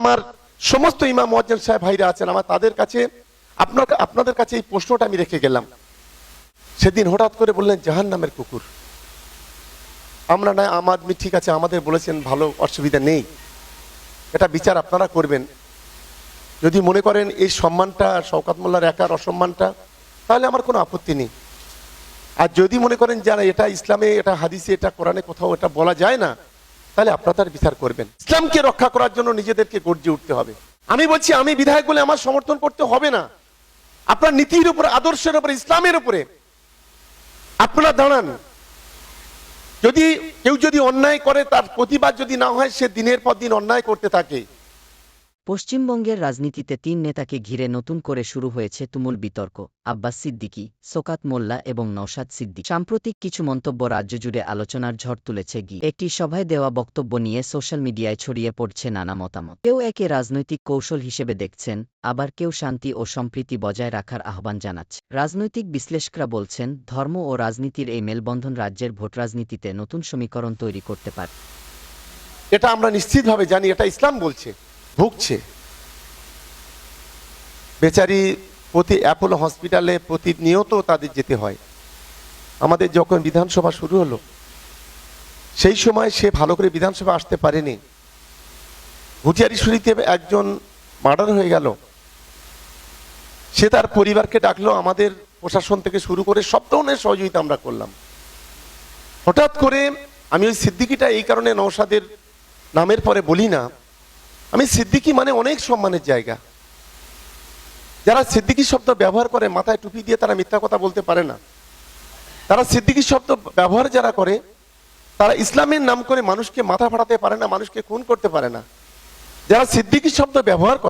আমার সমস্ত ইমাম মোয়াজ্জেম সাহেব ভাইরা আছেন, আমার তাদের কাছে, আপনার আপনাদের কাছে এই প্রশ্নটা আমি রেখে গেলাম। সেদিন হঠাৎ করে বললেন জাহান নামের কুকুর। আমরা না, আম আদমি ঠিক আছে, আমাদের বলেছেন ভালো অসুবিধা নেই। এটা বিচার আপনারা করবেন। যদি মনে করেন এই সম্মানটা, শওকাত মোল্লার একার অসম্মানটা, তাহলে আমার কোনো আপত্তি নেই। আর যদি মনে করেন যারা এটা ইসলামে, এটা হাদিসে, এটা কোরআনে কোথাও এটা বলা যায় না তাহলে আপনারা তার বিচার করবেন। ইসলামকে রক্ষা করার জন্য নিজেদেরকে গর্জে উঠতে হবে। আমি বলছি, আমি বিধায়ক বলে আমার সমর্থন করতে হবে না। আপনার নীতির উপরে, আদর্শের উপরে, ইসলামের উপরে। আপনারা দাঁড়ান। যদি কেউ যদি অন্যায় করে, তার প্রতিবাদ যদি না হয়, সে দিনের পর দিন অন্যায় করতে থাকে। পশ্চিমবঙ্গের রাজনীতিতে তিন নেতাকে ঘিরে নতুন করে শুরু হয়েছে তুমুল বিতর্ক, আব্বাস সিদ্দিকী, সোকাত মোল্লা এবং নওশাদ সিদ্দিক। সাম্প্রতিক কিছু মন্তব্য রাজ্য জুড়ে আলোচনার ঝড় তুলেছে গি। একটি সভায় দেওয়া বক্তব্য নিয়ে সোশ্যাল মিডিয়ায় ছড়িয়ে পড়ছে নানা মতামত। কেউ একে রাজনৈতিক কৌশল হিসেবে দেখছেন, আবার কেউ শান্তি ও সম্প্রীতি বজায় রাখার আহ্বান জানাচ্ছে। রাজনৈতিক বিশ্লেষকরা বলছেন, ধর্ম ও রাজনীতির এই মেলবন্ধন রাজ্যের ভোট রাজনীতিতে নতুন সমীকরণ তৈরি করতে পারে। এটা আমরা নিশ্চিতভাবে জানি, এটা ইসলাম বলছে। ভুগছে। বেচারি প্রতি অ্যাপোলো হসপিটালে প্রতিনিয়ত তাদের যেতে হয়। আমাদের যখন বিধানসভা শুরু হলো, সেই সময় সে ভালো করে বিধানসভা আসতে পারেনি। ঘুটিয়ারিশুরিতে একজন মার্ডার হয়ে গেল। সে তার পরিবারকে ডাকলো, আমাদের প্রশাসন থেকে শুরু করে সব ধরনের সহযোগিতা আমরা করলাম। হঠাৎ করে আমি ওই সিদ্দিকিটা এই কারণে নৌসাদের নামের পরে বলি না আমি সিদ্দিকি মানে অনেক সম্মানের জায়গা। যারা সিদ্দিকি শব্দ ব্যবহার করে, মাথায় টুপি দিয়ে তারা মিথ্যা কথা বলতে পারে না। তারা সিদ্দিকি শব্দ ব্যবহার যারা করে, তারা ইসলামের নাম করে মানুষকে মাথা ফাটাতে পারে না, মানুষকে খুন করতে পারে না। যারা সিদ্দিকি শব্দ ব্যবহার করে